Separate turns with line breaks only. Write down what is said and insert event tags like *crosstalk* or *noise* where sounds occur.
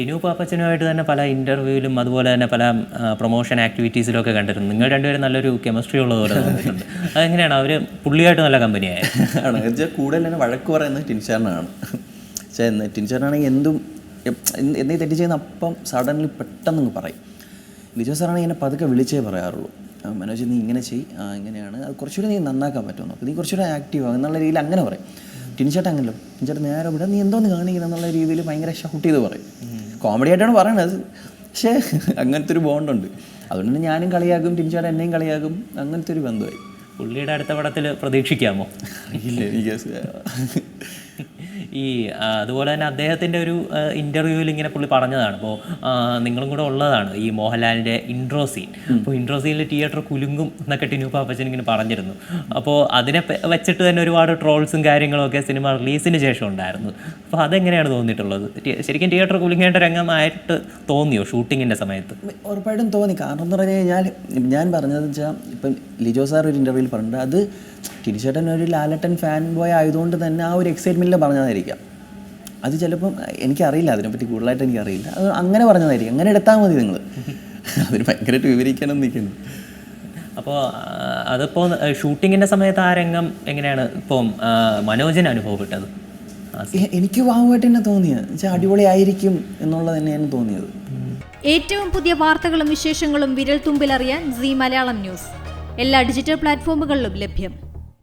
ടിനു പാപ്പച്ചനുമായിട്ട് തന്നെ പല ഇന്റർവ്യൂവിലും അതുപോലെ തന്നെ പല പ്രൊമോഷൻ ആക്ടിവിറ്റീസിലും ഒക്കെ കണ്ടിരുന്നു നിങ്ങൾ രണ്ടുപേരും നല്ലൊരു കെമിസ്ട്രി ഉള്ളതുപോലെ തോന്നിയിട്ടുണ്ട് അതെങ്ങനെയാണ്? അവർ പുള്ളിയായിട്ട് നല്ല
എന്നുവെച്ചാൽ കൂടുതൽ തന്നെ വഴക്ക് പറയുന്നത് ടിൻഷാറിനാണ്. പക്ഷേ ടിൻഷാറിനാണെങ്കിൽ എന്തും എന്തെങ്കിലും തെറ്റ് ചെയ്യുന്ന അപ്പം സഡൻലി പെട്ടെന്ന് പറയും. ലിജോ സാറാണെങ്കിൽ എന്നെ പതുക്കെ വിളിച്ചേ പറയാറുള്ളൂ. മനോജ് നീ ഇങ്ങനെ ചെയ് ഇങ്ങനെയാണ്. അത് കുറച്ചുകൂടി നീ നന്നാക്കാൻ പറ്റുമെന്ന് നീ കുറച്ചുകൂടി ആക്റ്റീവ് ആകും എന്നുള്ള രീതിയിൽ അങ്ങനെ പറയും. ടിൻഷർട്ട് അങ്ങനല്ലോ. ടിൻചേട്ടൻ നേരെ വിടാം. നീ എന്തോന്ന് കാണിക്കുന്നത് എന്നുള്ള രീതിയിൽ ഭയങ്കര ഷൗട്ട് ചെയ്ത് പറയും. കോമഡി ആയിട്ടാണ് പറയണത്. പക്ഷേ അങ്ങനത്തെ ഒരു ബോണ്ടുണ്ട് അതുകൊണ്ട് തന്നെ ഞാനും കളിയാകും ടിൻചാട് എന്നെയും കളിയാകും അങ്ങനത്തെ ഒരു ബന്ധമായി.
പുള്ളിയുടെ അടുത്ത പടത്തിൽ പ്രതീക്ഷിക്കാമോ?
ഇല്ല എനിക്ക്
ഈ അതുപോലെ തന്നെ അദ്ദേഹത്തിന്റെ ഒരു ഇന്റർവ്യൂവിൽ ഇങ്ങനെ പുള്ളി പറഞ്ഞതാണ്. അപ്പോൾ നിങ്ങളും കൂടെ ഉള്ളതാണ് ഈ മോഹൻലാലിന്റെ ഇൻട്രോ സീൻ അപ്പോൾ ഇൻട്രോ സീനിൽ തിയേറ്റർ കുലുങ്ങും എന്നൊക്കെ ടിനു പാപ്പച്ചൻ ഇങ്ങനെ പറഞ്ഞിരുന്നു. അപ്പോൾ അതിനെ വെച്ചിട്ട് തന്നെ ഒരുപാട് ട്രോൾസും കാര്യങ്ങളും ഒക്കെ സിനിമ റിലീസിന് ശേഷം ഉണ്ടായിരുന്നു. അപ്പോൾ അതെങ്ങനെയാണ് തോന്നിയിട്ടുള്ളത്? ശരിക്കും തിയേറ്റർ കുലുങ്ങേണ്ട രംഗമായിട്ട് തോന്നിയോ ഷൂട്ടിങ്ങിന്റെ സമയത്ത്?
ഉറപ്പായിട്ടും തോന്നി. കാരണം എന്ന് പറഞ്ഞു കഴിഞ്ഞാൽ ഞാൻ പറഞ്ഞതെന്ന് വെച്ചാൽ ഇപ്പം ലിജോ സാർ ഒരു ഇന്റർവ്യൂവിൽ പറഞ്ഞിട്ടുണ്ട്. അത് ടിനിച്ചേട്ടൻ ഒരു ലാലട്ടൻ ഫാൻ ബോയ് ആയതുകൊണ്ട് തന്നെ ആ ഒരു എക്സൈറ്റ്മെന്റിൽ പറഞ്ഞതായിരിക്കാം. അത് ചിലപ്പം എനിക്കറിയില്ല അതിനെപ്പറ്റി കൂടുതലായിട്ട് എനിക്കറിയില്ല. അത് അങ്ങനെ പറഞ്ഞതായിരിക്കും. അങ്ങനെ എടുത്താൽ മതി നിങ്ങൾ *laughs* അതിന് ഭയങ്കരമായിട്ട് വിവരിക്കാനൊന്നും നിൽക്കുന്നു
അപ്പോൾ അതിപ്പോൾ ഷൂട്ടിങ്ങിന്റെ സമയത്ത് ആ രംഗം എങ്ങനെയാണ് ഇപ്പം ആ, അനുഭവപ്പെട്ടത്?
എനിക്ക് വാവുമായിട്ട് തന്നെ തോന്നിയത്. വെച്ചാൽ അടിപൊളിയായിരിക്കും എന്നുള്ളത് തന്നെയാണ് തോന്നിയത്.
ഏറ്റവും പുതിയ വാർത്തകളും വിശേഷങ്ങളും വിരൽ തുമ്പിലറിയാൻ സി മലയാളം ന്യൂസ്. എല്ലാ ഡിജിറ്റൽ പ്ലാറ്റ്ഫോമുകളിലും ലഭ്യം.